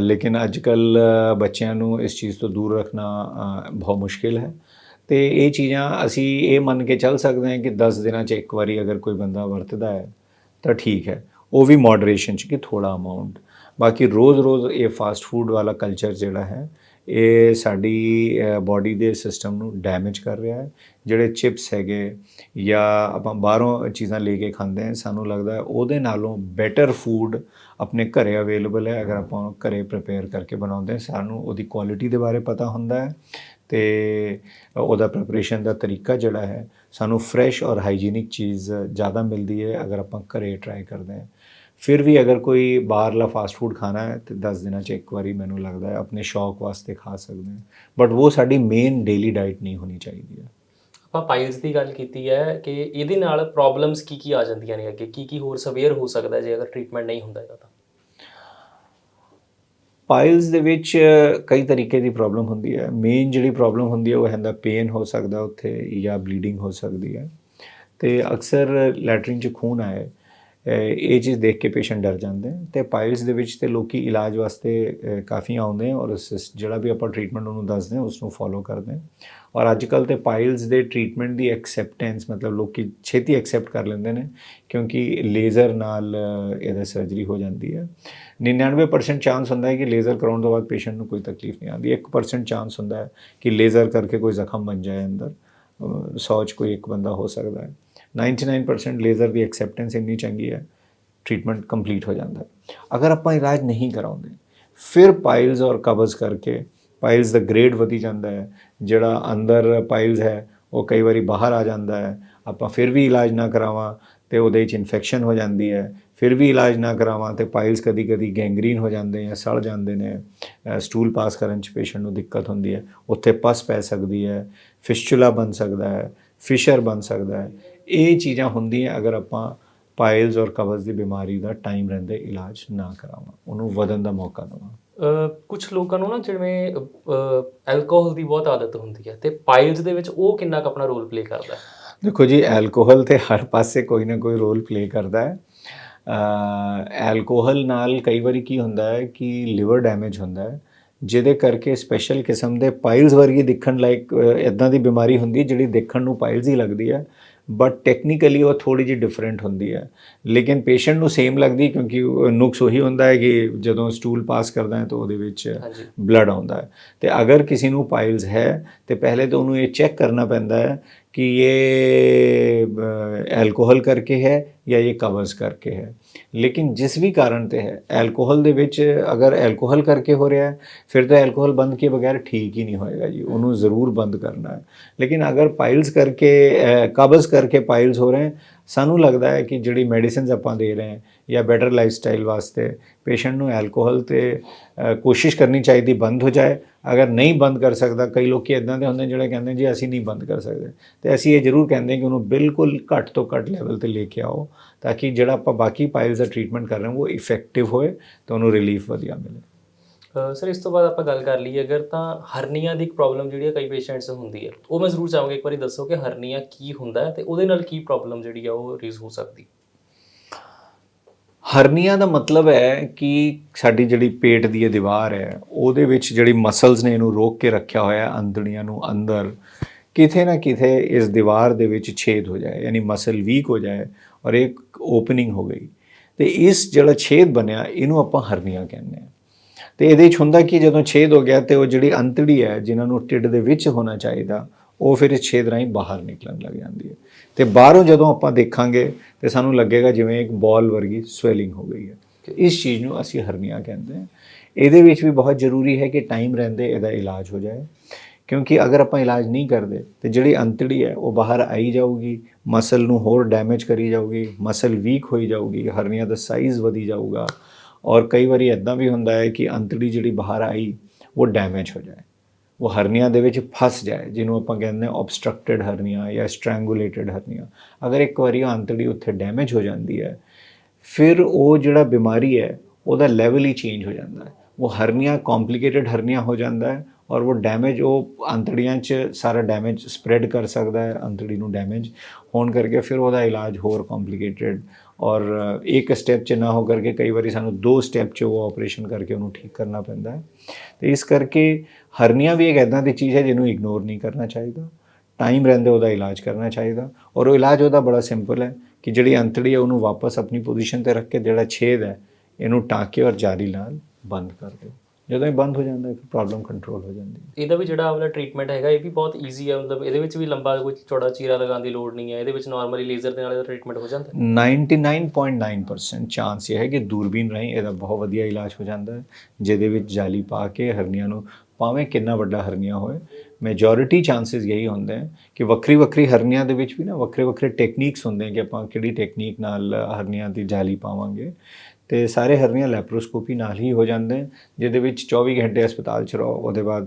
ਲੇਕਿਨ ਅੱਜ ਕੱਲ ਬੱਚਿਆਂ ਨੂੰ ਇਸ ਚੀਜ਼ ਤੋਂ ਦੂਰ ਰੱਖਣਾ ਬਹੁਤ ਮੁਸ਼ਕਿਲ ਹੈ। ਤੇ ਇਹ ਚੀਜ਼ਾਂ ਅਸੀਂ ਇਹ ਮੰਨ ਕੇ ਚੱਲ ਸਕਦੇ ਹਾਂ ਕਿ 10 ਦਿਨਾਂ 'ਚ ਇੱਕ ਵਾਰੀ ਅਗਰ ਕੋਈ ਬੰਦਾ ਵਰਤਦਾ ਹੈ, ਤਾਂ ਠੀਕ ਹੈ। ਉਹ ਵੀ ਮੋਡਰੇਸ਼ਨ 'ਚ ਕਿ ਥੋੜਾ ਅਮਾਉਂਟ ਬਾਕੀ ਰੋਜ਼-ਰੋਜ਼ ਇਹ ਫਾਸਟ ਫੂਡ ਵਾਲਾ ਕਲਚਰ ਜਿਹੜਾ ਹੈ, ਇਹ ਸਾਡੀ ਬਾਡੀ ਦੇ ਸਿਸਟਮ ਨੂੰ ਡੈਮੇਜ ਕਰ ਰਿਹਾ ਹੈ। ਜਿਹੜੇ ਚਿਪਸ ਹੈਗੇ ਜਾਂ ਆਪਾਂ ਬਾਹਰੋਂ ਚੀਜ਼ਾਂ ਲੈ ਕੇ ਖਾਂਦੇ ਹਾਂ, ਸਾਨੂੰ ਲੱਗਦਾ ਹੈ ਉਹਦੇ ਨਾਲੋਂ ਬੈਟਰ ਫੂਡ ਆਪਣੇ ਘਰੇ ਅਵੇਲੇਬਲ ਹੈ। ਅਗਰ ਆਪਾਂ ਘਰੇ ਪ੍ਰਿਪੇਅਰ ਕਰਕੇ ਬਣਾਉਂਦੇ ਹਾਂ, ਸਾਨੂੰ ਉਹਦੀ ਕੁਆਲਿਟੀ ਦੇ ਬਾਰੇ ਪਤਾ ਹੁੰਦਾ ਹੈ ਤੇ ਉਹਦਾ ਪ੍ਰੈਪਰੇਸ਼ਨ ਦਾ ਤਰੀਕਾ ਜਿਹੜਾ ਹੈ, ਸਾਨੂੰ ਫਰੈਸ਼ ਔਰ ਹਾਈਜੀਨਿਕ ਚੀਜ਼ ਜ਼ਿਆਦਾ ਮਿਲਦੀ ਹੈ। ਅਗਰ ਆਪਾਂ ਘਰੇ ਟਰਾਈ ਕਰਦੇ ਹਾਂ ਫਿਰ ਵੀ ਅਗਰ ਕੋਈ ਬਾਹਰਲਾ ਫਾਸਟ ਫੂਡ ਖਾਣਾ ਹੈ ਤੇ 10 ਦਿਨਾਂ 'ਚ ਇੱਕ ਵਾਰੀ ਮੈਨੂੰ ਲੱਗਦਾ ਹੈ ਆਪਣੇ ਸ਼ੌਕ ਵਾਸਤੇ ਖਾ ਸਕਦੇ ਹਾਂ। ਬਟ ਉਹ ਸਾਡੀ ਮੇਨ ਡੇਲੀ ਡਾਈਟ ਨਹੀਂ ਹੋਣੀ ਚਾਹੀਦੀ ਹੈ। ਆਪਾਂ ਪਾਈਲਸ ਦੀ ਗੱਲ ਕੀਤੀ ਹੈ ਕਿ ਇਹਦੇ ਨਾਲ ਪ੍ਰੋਬਲਮਸ ਕੀ ਕੀ ਆ ਜਾਂਦੀਆਂ ਨੇ ਅੱਗੇ? ਕੀ ਕੀ ਹੋਰ ਸਵੇਅਰ ਹੋ ਸਕਦਾ ਜੇ ਅਗਰ ਟ੍ਰੀਟਮੈਂਟ ਨਹੀਂ ਹੁੰਦਾ ਇਹਦਾ ਤਾਂ? ਪਾਈਲਸ ਦੇ ਵਿੱਚ ਕਈ ਤਰੀਕੇ ਦੀ ਪ੍ਰੋਬਲਮ ਹੁੰਦੀ ਹੈ। ਮੇਨ ਜਿਹੜੀ ਪ੍ਰੋਬਲਮ ਹੁੰਦੀ ਹੈ ਉਹ ਹੈਂਦਾ ਪੇਨ ਹੋ ਸਕਦਾ ਉੱਥੇ ਜਾਂ ਬਲੀਡਿੰਗ ਹੋ ਸਕਦੀ ਹੈ। ਤੇ ਅਕਸਰ ਲੈਟਰਿਨ 'ਚ ਖੂਨ ਆਏ ਇਹ ਚੀਜ਼ ਦੇਖ ਕੇ ਪੇਸ਼ੈਂਟ ਡਰ ਜਾਂਦੇ ਹੈ ਤੇ ਪਾਈਲਸ ਦੇ ਵਿੱਚ ਤੇ ਲੋਕੀ ਇਲਾਜ ਵਾਸਤੇ ਕਾਫੀ ਆਉਂਦੇ ਔਰ ਜਿਹੜਾ ਵੀ ਆਪਾਂ ਟ੍ਰੀਟਮੈਂਟ ਉਹਨੂੰ ਦੱਸਦੇ ਹਾਂ ਉਸ ਨੂੰ ਫੋਲੋ ਕਰਦੇ ਹਾਂ। ਔਰ ਅੱਜ ਕੱਲ ਤੇ ਪਾਇਲਸ ਦੇ ਟ੍ਰੀਟਮੈਂਟ ਦੀ ਐਕਸੈਪਟੈਂਸ ਮਤਲਬ ਲੋਕੀ ਛੇਤੀ ਐਕਸੈਪਟ ਕਰ ਲੈਂਦੇ ਨੇ ਕਿਉਂਕਿ ਲੇਜ਼ਰ ਨਾਲ ਇਹਦਾ ਸਰਜਰੀ ਹੋ ਜਾਂਦੀ ਹੈ। 99% ਚਾਂਸ ਹੁੰਦਾ ਹੈ ਕਿ ਲੇਜ਼ਰ ਕਰਾਉਣ ਤੋਂ ਬਾਅਦ ਪੇਸ਼ੈਂਟ ਨੂੰ ਕੋਈ ਤਕਲੀਫ ਨਹੀਂ ਆਉਂਦੀ। 1% ਚਾਂਸ ਹੁੰਦਾ ਹੈ ਕਿ ਲੇਜ਼ਰ ਕਰਕੇ ਕੋਈ ਜ਼ਖਮ ਬਣ ਜਾਏ ਅੰਦਰ। 100 ਚ ਕੋਈ ਇੱਕ ਬੰਦਾ ਹੋ ਸਕਦਾ ਹੈ। 99% ਲੇਜ਼ਰ ਦੀ ਐਕਸੈਪਟੈਂਸ ਇੰਨੀ ਚੰਗੀ ਹੈ ਟ੍ਰੀਟਮੈਂਟ ਕੰਪਲੀਟ ਹੋ ਜਾਂਦਾ ਹੈ। ਅਗਰ ਆਪਾਂ ਇਲਾਜ ਨਹੀਂ ਕਰਾਉਂਦੇ, ਫਿਰ ਪਾਈਲਸ ਔਰ ਕਬਜ਼ ਕਰਕੇ ਪਾਈਲਸ ਦਾ ਗ੍ਰੇਡ ਵਧੀ ਜਾਂਦਾ ਹੈ, ਜਿਹੜਾ ਅੰਦਰ ਪਾਈਲਸ ਹੈ, ਉਹ ਕਈ ਵਾਰੀ ਬਾਹਰ ਆ ਜਾਂਦਾ ਹੈ। ਆਪਾਂ ਫਿਰ ਵੀ ਇਲਾਜ ਨਾ ਕਰਾਵਾਂ ਤੇ ਉਹਦੇ ਵਿੱਚ ਇਨਫੈਕਸ਼ਨ ਹੋ ਜਾਂਦੀ ਹੈ। ਫਿਰ ਵੀ ਇਲਾਜ ਨਾ ਕਰਾਵਾਂ ਤੇ ਪਾਈਲਸ ਕਦੀ ਕਦੀ ਗੈਂਗਰੀਨ ਹੋ ਜਾਂਦੇ ਆ ਸੜ ਜਾਂਦੇ ਨੇ। ਸਟੂਲ ਪਾਸ ਕਰਨ ਚ ਪੇਸ਼ੈਂਟ ਨੂੰ ਦਿੱਕਤ ਹੁੰਦੀ ਹੈ। ਉੱਥੇ ਪਸ ਪੈ ਸਕਦੀ ਹੈ ਫਿਸਚੁਲਾ ਬਣ ਸਕਦਾ ਹੈ ਫਿਸ਼ਰ ਬਣ ਸਕਦਾ ਹੈ। ਇਹ ਚੀਜ਼ਾਂ ਹੁੰਦੀਆਂ ਅਗਰ ਆਪਾਂ ਪਾਈਲਸ ਔਰ ਕਬਜ਼ ਦੀ ਬਿਮਾਰੀ ਦਾ ਟਾਈਮ ਰਹਿੰਦੇ ਇਲਾਜ ਨਾ ਕਰਾਵਾਂ। ਉਹਨੂੰ ਵਧਣ ਦਾ ਮੌਕਾ ਦੇਵਾਂ। ਕੁਝ ਲੋਕਾਂ ਨੂੰ ਨਾ ਜਿਵੇਂ ਅਲਕੋਹਲ ਦੀ ਬਹੁਤ ਆਦਤ ਹੁੰਦੀ ਹੈ ਤੇ ਪਾਈਲਸ ਦੇ ਵਿੱਚ ਉਹ ਕਿੰਨਾ ਕੁ ਆਪਣਾ ਰੋਲ ਪਲੇ ਕਰਦਾ ਹੈ? ਦੇਖੋ ਜੀ ਐਲਕੋਹਲ ਤੇ ਹਰ ਪਾਸੇ ਕੋਈ ਨਾ ਕੋਈ ਰੋਲ ਪਲੇ ਕਰਦਾ ਹੈ। ਐਲਕੋਹਲ ਨਾਲ ਕਈ ਵਾਰੀ ਕੀ ਹੁੰਦਾ ਹੈ ਕਿ ਲਿਵਰ ਡੈਮੇਜ ਹੁੰਦਾ ਹੈ ਜਿਹਦੇ ਕਰਕੇ ਸਪੈਸ਼ਲ ਕਿਸਮ ਦੇ ਪਾਈਲਸ ਵਰਗੀ ਦਿਖਣ ਲਾਈਕ ਇਦਾਂ ਦੀ ਬਿਮਾਰੀ ਹੁੰਦੀ ਜਿਹੜੀ ਦੇਖਣ ਨੂੰ ਪਾਈਲਸ ਹੀ ਲੱਗਦੀ ਹੈ। ਬਟ ਟੈਕਨੀਕਲੀ ਉਹ ਥੋੜੀ ਜਿਹੀ ਡਿਫਰੈਂਟ ਹੁੰਦੀ ਹੈ। ਲੇਕਿਨ ਪੇਸ਼ੈਂਟ ਨੂੰ ਸੇਮ ਲੱਗਦੀ ਕਿਉਂਕਿ ਨੁਕਸ ਉਹੀ ਹੁੰਦਾ ਹੈ ਕਿ ਜਦੋਂ ਸਟੂਲ ਪਾਸ ਕਰਦਾ ਹੈ ਤਾਂ ਉਹਦੇ ਵਿੱਚ ਬਲੱਡ ਆਉਂਦਾ ਹੈ। ਤੇ ਅਗਰ ਕਿਸੇ ਨੂੰ ਪਾਈਲਸ ਹੈ ਤੇ ਪਹਿਲੇ ਤਾਂ ਉਹਨੂੰ ਇਹ ਚੈੱਕ ਕਰਨਾ ਪੈਂਦਾ ਹੈ ਕਿ ਇਹ ਐਲਕੋਹਲ ਕਰਕੇ ਹੈ ਜਾਂ ਇਹ ਕਵਰਸ ਕਰਕੇ ਹੈ ਲੇਕਿਨ ਜਿਸ ਵੀ ਕਾਰਨ ਤੇ ਹੈ ਐਲਕੋਹਲ ਦੇ ਵਿੱਚ ਅਗਰ ਐਲਕੋਹਲ ਕਰਕੇ ਹੋ ਰਿਹਾ ਹੈ ਫਿਰ ਤਾਂ ਐਲਕੋਹਲ ਬੰਦ ਕੇ ਬਗੈਰ ਠੀਕ ਹੀ ਨਹੀਂ ਹੋਏਗਾ ਜੀ ਉਹਨੂੰ ਜ਼ਰੂਰ ਬੰਦ ਕਰਨਾ ਹੈ ਲੇਕਿਨ ਅਗਰ ਪਾਈਲਸ ਕਰਕੇ ਕਬਜ਼ ਕਰਕੇ ਪਾਈਲਸ ਹੋ ਰਹੇ ਹੈ ਸਾਨੂੰ ਲੱਗਦਾ ਹੈ ਕਿ ਜਿਹੜੀ ਮੈਡੀਸਿਨਸ ਆਪਾਂ ਦੇ ਰਹੇ ਹਾਂ ਜਾਂ ਬੈਟਰ ਲਾਈਫ ਸਟਾਈਲ ਵਾਸਤੇ ਪੇਸ਼ੈਂਟ ਨੂੰ ਐਲਕੋਹਲ ਤੇ ਕੋਸ਼ਿਸ਼ ਕਰਨੀ ਚਾਹੀਦੀ, ਬੰਦ ਹੋ ਜਾਏ। ਅਗਰ ਨਹੀਂ ਬੰਦ ਕਰ ਸਕਦਾ, ਕਈ ਲੋਕੀ ਇਦਾਂ ਦੇ ਹੁੰਦੇ ਜਿਹੜੇ ਕਹਿੰਦੇ ਜੀ ਅਸੀਂ ਨਹੀਂ ਬੰਦ ਕਰ ਸਕਦੇ। ਤੇ ਅਸੀਂ ਇਹ ਜ਼ਰੂਰ ਕਹਿੰਦੇ ਕਿ ਉਹਨੂੰ ਬਿਲਕੁਲ ਘੱਟ ਤੋਂ ਘੱਟ ਲੈਵਲ ਤੇ ਲੈ ਕੇ ਆਓ, ਤਾਂ ਕਿ ਜਿਹੜਾ ਆਪਾਂ ਬਾਕੀ ਪਾਇਲਸ ਦਾ ਟ੍ਰੀਟਮੈਂਟ ਕਰ ਰਹੇ ਹਾਂ, ਉਹ ਇਫੈਕਟਿਵ ਹੋਏ ਤੇ ਉਹਨੂੰ ਰਿਲੀਫ ਵਧੀਆ ਮਿਲੇ। ਸਰ, ਇਸ ਤੋਂ ਬਾਅਦ ਆਪਾਂ ਗੱਲ ਕਰ ਲਈਏ, ਅਗਰ ਤਾਂ ਹਰਨੀਆ ਦੀ ਇੱਕ ਪ੍ਰੋਬਲਮ ਜਿਹੜੀ ਹੈ ਕਈ ਪੇਸ਼ੈਂਟਸ ਹੁੰਦੀ ਹੈ ਉਹ ਮੈਂ ਜ਼ਰੂਰ ਚਾਹਾਂਗਾ ਇੱਕ ਵਾਰੀ ਦੱਸੋ ਕਿ ਹਰਨੀਆ ਕੀ ਹੁੰਦਾ ਹੈ ਤੇ ਉਹਦੇ ਨਾਲ ਕੀ ਪ੍ਰੋਬਲਮ ਜਿਹੜੀ ਆ ਉਹ ਰੀਜ਼ ਹੋ ਸਕਦੀ। ਹਰਨੀਆ ਦਾ ਮਤਲਬ ਹੈ ਕਿ ਸਾਡੀ ਜਿਹੜੀ ਪੇਟ ਦੀ ਇਹ ਦੀਵਾਰ ਹੈ, ਉਹਦੇ ਵਿੱਚ ਜਿਹੜੀ ਮਸਲਸ ਨੇ ਇਹਨੂੰ ਰੋਕ ਕੇ ਰੱਖਿਆ ਹੋਇਆ ਹੈ ਅੰਦੜੀਆਂ ਨੂੰ ਅੰਦਰ ਕਿਥੇ ਨਾ ਕਿਥੇ ਇਸ ਦੀਵਾਰ ਦੇ ਵਿੱਚ ਛੇਦ ਹੋ ਜਾਏ, ਯਾਨੀ ਮਸਲ ਵੀਕ ਹੋ ਜਾਏ ਔਰ ਇੱਕ ਓਪਨਿੰਗ ਹੋ ਗਈ। ਤੇ ਇਸ ਜਿਹੜਾ ਛੇਦ ਬਣਿਆ, ਇਹਨੂੰ ਆਪਾਂ ਹਰਨੀਆ ਕਹਿੰਦੇ ਹਾਂ। ਤੇ ਇਹਦੇ ਵਿੱਚ ਹੁੰਦਾ ਕਿ ਜਦੋਂ ਛੇਦ ਹੋ ਗਿਆ ਤੇ ਉਹ ਜਿਹੜੀ ਅੰਤੜੀ ਹੈ, ਜਿਨ੍ਹਾਂ ਨੂੰ ਢਿੱਡ ਦੇ ਵਿੱਚ ਹੋਣਾ ਚਾਹੀਦਾ ਉਹ ਫਿਰ ਇਸ ਛੇਦ ਰਾਹੀਂ ਬਾਹਰ ਨਿਕਲਣ ਲੱਗ ਜਾਂਦੀ ਹੈ। ਤੇ ਬਾਹਰੋਂ ਜਦੋਂ ਆਪਾਂ ਦੇਖਾਂਗੇ, ਤੇ ਸਾਨੂੰ ਲੱਗੇਗਾ ਜਿਵੇਂ ਇੱਕ ਬਾਲ ਵਰਗੀ ਸਵੈਲਿੰਗ ਹੋ ਗਈ ਹੈ। ਇਸ ਚੀਜ਼ ਨੂੰ ਅਸੀਂ ਹਰਨੀਆ ਕਹਿੰਦੇ ਹਾਂ। ਇਹਦੇ ਵਿੱਚ ਵੀ ਬਹੁਤ ਜ਼ਰੂਰੀ ਹੈ ਕਿ ਟਾਈਮ ਰਹਿੰਦੇ ਇਹਦਾ ਇਲਾਜ ਹੋ ਜਾਏ। ਕਿਉਂਕਿ ਅਗਰ ਆਪਾਂ ਇਲਾਜ ਨਹੀਂ ਕਰਦੇ, ਤੇ ਜਿਹੜੀ ਅੰਤੜੀ ਹੈ, ਉਹ ਬਾਹਰ ਆਈ ਜਾਊਗੀ, ਮਸਲ ਨੂੰ ਹੋਰ ਡੈਮੇਜ ਕਰੀ ਜਾਊਗੀ, ਮਸਲ ਵੀਕ ਹੋਈ ਜਾਊਗੀ ਹਰਨੀਆ ਦਾ ਸਾਈਜ਼ ਵਧੀ ਜਾਊਗਾ। ਔਰ ਕਈ ਵਾਰੀ ਇਦਾਂ ਵੀ ਹੁੰਦਾ ਹੈ ਕਿ ਅੰਤੜੀ ਜਿਹੜੀ ਬਾਹਰ ਆਈ, ਉਹ ਡੈਮੇਜ ਹੋ ਜਾਏ। ਉਹ ਹਰਨੀਆ ਦੇ ਵਿੱਚ ਫਸ ਜਾਏ, ਜਿਹਨੂੰ ਆਪਾਂ ਕਹਿੰਦੇ ਹਾਂ obstructed ਹਰਨੀਆ ਜਾਂ strangulated ਹਰਨੀਆ। ਅਗਰ ਇੱਕ ਵਾਰੀ ਉਹ ਅੰਤੜੀ ਉੱਥੇ ਡੈਮੇਜ ਹੋ ਜਾਂਦੀ ਹੈ, ਫਿਰ ਉਹ ਜਿਹੜਾ ਬਿਮਾਰੀ ਹੈ, ਉਹਦਾ ਲੈਵਲ ਹੀ ਚੇਂਜ ਹੋ ਜਾਂਦਾ ਹੈ। ਉਹ ਹਰਨੀਆ ਕੰਪਲਿਕੇਟਡ ਹਰਨੀਆ ਹੋ ਜਾਂਦਾ ਹੈ ਔਰ ਉਹ ਡੈਮੇਜ ਉਹ ਅੰਤੜੀਆਂ 'ਚ ਸਾਰਾ ਡੈਮੇਜ ਸਪਰੈਡ ਕਰ ਸਕਦਾ ਹੈ, ਅੰਤੜੀ ਨੂੰ ਡੈਮੇਜ ਹੋਣ ਕਰਕੇ ਫਿਰ ਉਹਦਾ ਇਲਾਜ ਹੋਰ ਕੰਪਲਿਕੇਟਡ ਔਰ ਇੱਕ ਸਟੈਪ 'ਚ ਨਾ ਹੋ ਕਰਕੇ ਕਈ ਵਾਰੀ ਸਾਨੂੰ ਦੋ ਸਟੈਪ 'ਚ ਉਹ ਆਪਰੇਸ਼ਨ ਕਰਕੇ ਉਹਨੂੰ ਠੀਕ ਕਰਨਾ ਪੈਂਦਾ ਹੈ। ਤੇ ਇਸ ਕਰਕੇ ਹਰਨੀਆ ਵੀ ਇੱਕ ਐਦਾਂ ਦੀ ਚੀਜ਼ ਹੈ ਜਿਹਨੂੰ ਇਗਨੋਰ ਨਹੀਂ ਕਰਨਾ ਚਾਹੀਦਾ। ਟਾਈਮ ਰਹਿੰਦੇ ਉਹਦਾ ਇਲਾਜ ਕਰਨਾ ਚਾਹੀਦਾ। ਔਰ ਉਹ ਇਲਾਜ ਉਹਦਾ ਬੜਾ ਸਿੰਪਲ ਹੈ ਕਿ ਜਿਹੜੀ ਅੰਤੜੀ ਹੈ ਉਹਨੂੰ ਵਾਪਸ ਆਪਣੀ ਪੋਜੀਸ਼ਨ ਤੇ ਰੱਖ ਕੇ ਜਿਹੜਾ ਛੇਦ ਹੈ, ਇਹਨੂੰ ਟਾਕੇ ਔਰ ਜਾਰੀ ਨਾਲ ਬੰਦ ਕਰ ਦਿਓ। ਜਦੋਂ ਇਹ ਬੰਦ ਹੋ ਜਾਂਦਾ ਹੈ ਫਿਰ ਪ੍ਰੋਬਲਮ ਕੰਟਰੋਲ ਹੋ ਜਾਂਦੀ ਹੈ। ਇਹਦਾ ਵੀ ਜਿਹੜਾ ਵਾਲਾ ਟ੍ਰੀਟਮੈਂਟ ਹੈਗਾ ਇਹ ਵੀ ਬਹੁਤ ਈਜ਼ੀ ਹੈ ਮਤਲਬ ਇਹਦੇ ਵਿੱਚ ਵੀ ਲੰਬਾ ਕੋਈ ਚੌੜਾ ਚੀਰਾ ਲਗਾਉਣ ਦੀ ਲੋੜ ਨਹੀਂ ਹੈ ਇਹਦੇ ਵਿੱਚ ਨਾਰਮਲੀ ਲੇਜ਼ਰ ਦੇ ਨਾਲ ਇਹਦਾ ਟ੍ਰੀਟਮੈਂਟ ਹੋ ਜਾਂਦਾ ਹੈ। 99.9% ਚਾਂਸ ਇਹ ਹੈ ਕਿ ਦੂਰਬੀਨ ਰਾਹੀਂ ਇਹਦਾ ਬਹੁਤ ਵਧੀਆ ਇਲਾਜ ਹੋ ਜਾਂਦਾ ਹੈ ਜਿਹਦੇ ਵਿੱਚ ਜਾਲੀ ਪਾ ਕੇ ਹਰਨੀਆ ਨੂੰ ਭਾਵੇਂ ਕਿੰਨਾ ਵੱਡਾ ਹਰਨੀਆ ਹੋਏ ਮੈਜੋਰਿਟੀ ਚਾਂਸਸ ਯਹੀ ਹੁੰਦੇ ਹਨ ਕਿ ਵੱਖਰੀ ਵੱਖਰੀ ਹਰਨੀਆ ਦੇ ਵਿੱਚ ਵੀ ਨਾ ਵੱਖਰੇ ਵੱਖਰੇ ਟੈਕਨੀਕਸ ਹੁੰਦੇ ਹਨ ਕਿ ਆਪਾਂ ਕਿਹੜੀ ਟੈਕਨੀਕ ਨਾਲ ਹਰਨੀਆ ਦੀ ਜਾਲੀ ਪਾਵਾਂਗੇ। ਤੇ ਸਾਰੇ ਹਰਨੀਆ ਲੈਪਰੋਸਕੋਪੀ ਨਾਲ ਹੀ ਹੋ ਜਾਂਦੇ ਜਿਹਦੇ ਵਿੱਚ 24 ਘੰਟੇ ਹਸਪਤਾਲ ਚ ਰਹੋ ਉਹਦੇ ਬਾਅਦ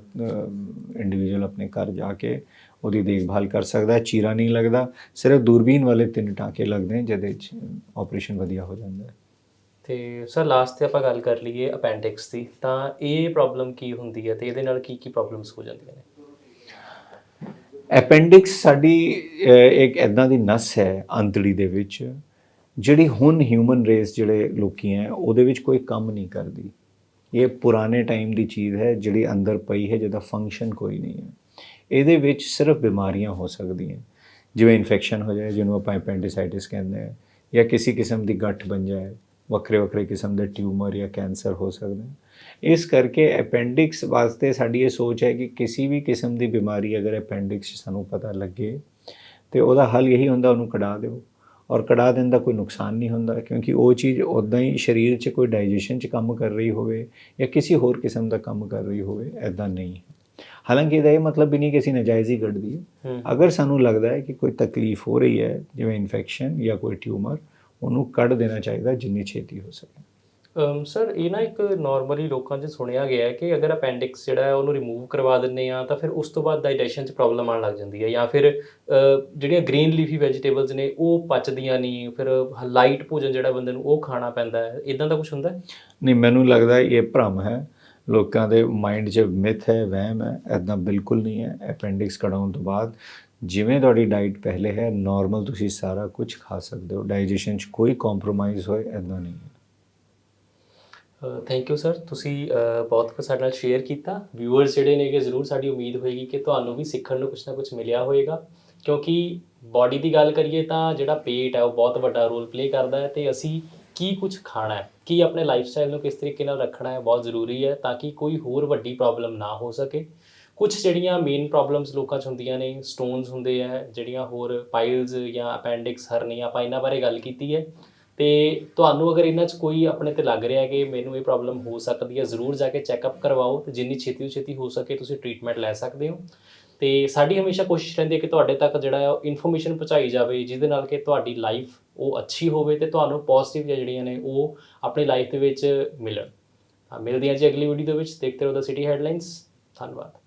ਇੰਡੀਵਿਜੂਅਲ ਆਪਣੇ ਘਰ ਜਾ ਕੇ ਉਹਦੀ ਦੇਖਭਾਲ ਕਰ ਸਕਦਾ ਹੈ ਚੀਰਾ ਨਹੀਂ ਲੱਗਦਾ ਸਿਰਫ ਦੂਰਬੀਨ ਵਾਲੇ ਤਿੰਨ ਟਾਂਕੇ ਲੱਗਦੇ ਜਿਹਦੇ ਵਿੱਚ ਆਪਰੇਸ਼ਨ ਵਧੀਆ ਹੋ ਜਾਂਦਾ ਹੈ। ਤੇ ਸਰ ਲਾਸਟ ਤੇ ਆਪਾਂ ਗੱਲ ਕਰ ਲਈਏ ਅਪੈਂਡਿਕਸ ਦੀ ਤਾਂ ਇਹ ਪ੍ਰੋਬਲਮ ਕੀ ਹੁੰਦੀ ਹੈ ਤੇ ਇਹਦੇ ਨਾਲ ਕੀ ਕੀ ਪ੍ਰੋਬਲਮਸ ਹੋ ਜਾਂਦੀਆਂ ਨੇ? ਐਪੈਂਡਿਕਸ ਸਾਡੀ ਇੱਕ ਐਦਾਂ ਦੀ ਨਸ ਹੈ ਅੰਤੜੀ ਦੇ ਵਿੱਚ ਜਿਹੜੀ ਹੁਣ ਹਿਊਮਨ ਰੇਸ ਜਿਹੜੇ ਲੋਕੀ ਹੈ, ਉਹਦੇ ਵਿੱਚ ਕੋਈ ਕੰਮ ਨਹੀਂ ਕਰਦੀ। ਇਹ ਪੁਰਾਣੇ ਟਾਈਮ ਦੀ ਚੀਜ਼ ਹੈ, ਜਿਹੜੀ ਅੰਦਰ ਪਈ ਹੈ, ਜਿਹਦਾ ਫੰਕਸ਼ਨ ਕੋਈ ਨਹੀਂ ਹੈ। ਇਹਦੇ ਵਿੱਚ ਸਿਰਫ ਬਿਮਾਰੀਆਂ ਹੋ ਸਕਦੀਆਂ ਜਿਵੇਂ ਇਨਫੈਕਸ਼ਨ ਹੋ ਜਾਏ, ਜਿਹਨੂੰ ਆਪਾਂ ਐਪੈਂਡਿਸਾਈਟਿਸ ਕਹਿੰਦੇ ਆ ਜਾਂ ਕਿਸੇ ਕਿਸਮ ਦੀ ਗੱਠ ਬਣ ਜਾਏ, ਵੱਖਰੇ ਵੱਖਰੇ ਕਿਸਮ ਦੇ ਟਿਊਮਰ ਜਾਂ ਕੈਂਸਰ ਹੋ ਸਕਦੇ ਹਨ ਇਸ ਕਰਕੇ ਅਪੈਂਡਿਕਸ ਵਾਸਤੇ ਸਾਡੀ ਇਹ ਸੋਚ ਹੈ ਕਿ ਕਿਸੇ ਵੀ ਕਿਸਮ ਦੀ ਬਿਮਾਰੀ ਅਗਰ ਅਪੈਂਡਿਕਸ 'ਚ ਸਾਨੂੰ ਪਤਾ ਲੱਗੇ, ਤੇ ਉਹਦਾ ਹੱਲ ਇਹੀ ਹੁੰਦਾ, ਉਹਨੂੰ ਕਢਾ ਦਿਓ। ਔਰ ਕਢਾ ਦੇਣ ਦਾ ਕੋਈ ਨੁਕਸਾਨ ਨਹੀਂ ਹੁੰਦਾ ਕਿਉਂਕਿ ਉਹ ਚੀਜ਼ ਉਦਾਂ ਹੀ ਸਰੀਰ 'ਚ ਕੋਈ ਡਾਈਜੈਸ਼ਨ 'ਚ ਕੰਮ ਕਰ ਰਹੀ ਹੋਵੇ ਜਾਂ ਕਿਸੇ ਹੋਰ ਕਿਸਮ ਦਾ ਕੰਮ ਕਰ ਰਹੀ ਹੋਵੇ ਐਦਾਂ ਨਹੀਂ। ਹਾਲਾਂਕਿ ਇਹਦਾ ਇਹ ਮਤਲਬ ਵੀ ਨਹੀਂ ਕਿ ਅਸੀਂ ਨਜਾਇਜ਼ ਹੀ ਕੱਢ ਦਈਏ। ਹੂੰ। ਅਗਰ ਸਾਨੂੰ ਲੱਗਦਾ ਹੈ ਕਿ ਕੋਈ ਤਕਲੀਫ ਹੋ ਰਹੀ ਹੈ ਜਿਵੇਂ ਇਨਫੈਕਸ਼ਨ ਜਾਂ ਕੋਈ ਟਿਊਮਰ ਉਹਨੂੰ ਕੱਢ ਦੇਣਾ ਚਾਹੀਦਾ ਜਿੰਨੀ ਛੇਤੀ ਹੋ ਸਕੇ। ਸਰ, ਇਹ ਨਾ ਇੱਕ ਨਾਰਮਲੀ ਲੋਕਾਂ 'ਚ ਸੁਣਿਆ ਗਿਆ ਹੈ ਕਿ ਅਗਰ ਅਪੈਂਡਿਕਸ ਜਿਹੜਾ ਹੈ ਉਹਨੂੰ ਰਿਮੂਵ ਕਰਵਾ ਦਿੰਨੇ ਆ ਤਾਂ ਫਿਰ ਉਸ ਤੋਂ ਬਾਅਦ ਡਾਈਜੈਸ਼ਨ 'ਚ ਪ੍ਰੋਬਲਮ ਆਉਣ ਲੱਗ ਜਾਂਦੀ ਹੈ ਜਾਂ ਫਿਰ ਜਿਹੜੀਆਂ ਗ੍ਰੀਨ ਲੀਫੀ ਵੈਜੀਟੇਬਲਸ ਨੇ ਉਹ ਪਚਦੀਆਂ ਨਹੀਂ, ਫਿਰ ਲਾਈਟ ਭੋਜਨ ਜਿਹੜਾ ਬੰਦੇ ਨੂੰ ਉਹ ਖਾਣਾ ਪੈਂਦਾ ਹੈ। ਇਦਾਂ ਦਾ ਕੁਝ ਹੁੰਦਾ ਨਹੀਂ, ਮੈਨੂੰ ਲੱਗਦਾ ਇਹ ਭ੍ਰਮ ਹੈ। ਲੋਕਾਂ ਦੇ ਮਾਈਂਡ 'ਚ ਮਿਥ ਹੈ, ਵਹਿਮ ਹੈ ਐਦਾਂ ਬਿਲਕੁਲ ਨਹੀਂ ਹੈ। ਅਪੈਂਡਿਕਸ ਕਢਾਉਣ ਤੋਂ ਬਾਅਦ ਜਿਵੇਂ ਤੁਹਾਡੀ ਡਾਈਟ ਪਹਿਲੇ ਹੈ ਨਾਰਮਲ ਤੁਸੀਂ ਸਾਰਾ ਕੁਝ ਖਾ ਸਕਦੇ ਹੋ। ਡਾਈਜੈਸ਼ਨ 'ਚ ਕੋਈ ਕੰਪਰੋਮਾਈਜ਼ ਹੋਏ ਐਦਾਂ ਨਹੀਂ ਹੈ। ਥੈਂਕ ਯੂ ਸਰ ਤੁਸੀਂ ਬਹੁਤ ਕੁਝ ਸਾਡੇ ਨਾਲ ਸ਼ੇਅਰ ਕੀਤਾ। ਵਿਊਅਰਸ ਜਿਹੜੇ ਨੇਗੇ, ਜ਼ਰੂਰ ਸਾਡੀ ਉਮੀਦ ਹੋਏਗੀ ਕਿ ਤੁਹਾਨੂੰ ਵੀ ਸਿੱਖਣ ਨੂੰ ਕੁਝ ਨਾ ਕੁਝ ਮਿਲਿਆ ਹੋਵੇਗਾ ਕਿਉਂਕਿ ਬਾਡੀ ਦੀ ਗੱਲ ਕਰੀਏ ਤਾਂ ਜਿਹੜਾ ਪੇਟ ਹੈ, ਉਹ ਬਹੁਤ ਵੱਡਾ ਰੋਲ ਪਲੇ ਕਰਦਾ ਹੈ ਤੇ ਅਸੀਂ ਕੀ ਕੁਝ ਖਾਣਾ ਹੈ, ਕੀ ਆਪਣੇ ਲਾਈਫਸਟਾਈਲ ਨੂੰ ਕਿਸ ਤਰੀਕੇ ਨਾਲ ਰੱਖਣਾ ਹੈ, ਬਹੁਤ ਜ਼ਰੂਰੀ ਹੈ ਤਾਂ ਕਿ ਕੋਈ ਹੋਰ ਵੱਡੀ ਪ੍ਰੋਬਲਮ ਨਾ ਹੋ ਸਕੇ। ਕੁਝ ਜਿਹੜੀਆਂ ਮੇਨ ਪ੍ਰੋਬਲਮਸ ਲੋਕਾਂ 'ਚ ਹੁੰਦੀਆਂ ਨੇ ਸਟੋਨਸ ਹੁੰਦੇ ਆ ਜਿਹੜੀਆਂ ਹੋਰ ਪਾਈਲਸ ਜਾਂ ਅਪੈਂਡਿਕਸ ਹਰਨੀਆਂ ਆਪਾਂ ਇਹਨਾਂ ਬਾਰੇ ਗੱਲ ਕੀਤੀ ਹੈ। ਤੇ ਤੁਹਾਨੂੰ ਅਗਰ ਇਹਨਾਂ 'ਚ ਕੋਈ ਆਪਣੇ ਤੇ ਲੱਗ ਰਿਹਾ ਕਿ ਮੈਨੂੰ ਇਹ ਪ੍ਰੋਬਲਮ ਹੋ ਸਕਦੀ ਹੈ, ਜ਼ਰੂਰ ਜਾ ਕੇ ਚੈੱਕਅਪ ਕਰਵਾਓ ਤੇ ਜਿੰਨੀ ਛੇਤੀ ਤੋਂ ਛੇਤੀ ਹੋ ਸਕੇ ਤੁਸੀਂ ਟ੍ਰੀਟਮੈਂਟ ਲੈ ਸਕਦੇ ਹੋ। ਤੇ ਸਾਡੀ ਹਮੇਸ਼ਾ ਕੋਸ਼ਿਸ਼ ਰਹਿੰਦੀ ਹੈ ਕਿ ਤੁਹਾਡੇ ਤੱਕ ਜਿਹੜਾ ਹੈ ਉਹ ਇਨਫੋਰਮੇਸ਼ਨ ਪਹੁੰਚਾਈ ਜਾਵੇ, ਜਿਹਦੇ ਨਾਲ ਕਿ ਤੁਹਾਡੀ ਲਾਈਫ ਉਹ ਅੱਛੀ ਹੋਵੇ ਤੇ ਤੁਹਾਨੂੰ ਪੋਜ਼ਿਟਿਵ ਜਿਹੜੀਆਂ ਨੇ ਉਹ ਆਪਣੀ ਲਾਈਫ ਦੇ ਵਿੱਚ ਮਿਲਣ। ਤਾਂ ਮਿਲਦੇ ਹਾਂ ਜੀ ਅਗਲੀ ਵੀਡੀਓ ਦੇ ਵਿੱਚ। ਦੇਖਦੇ ਰਹੋ ਦਾ ਸਿਟੀ ਹੈਡਲਾਈਨਸ ਧੰਨਵਾਦ।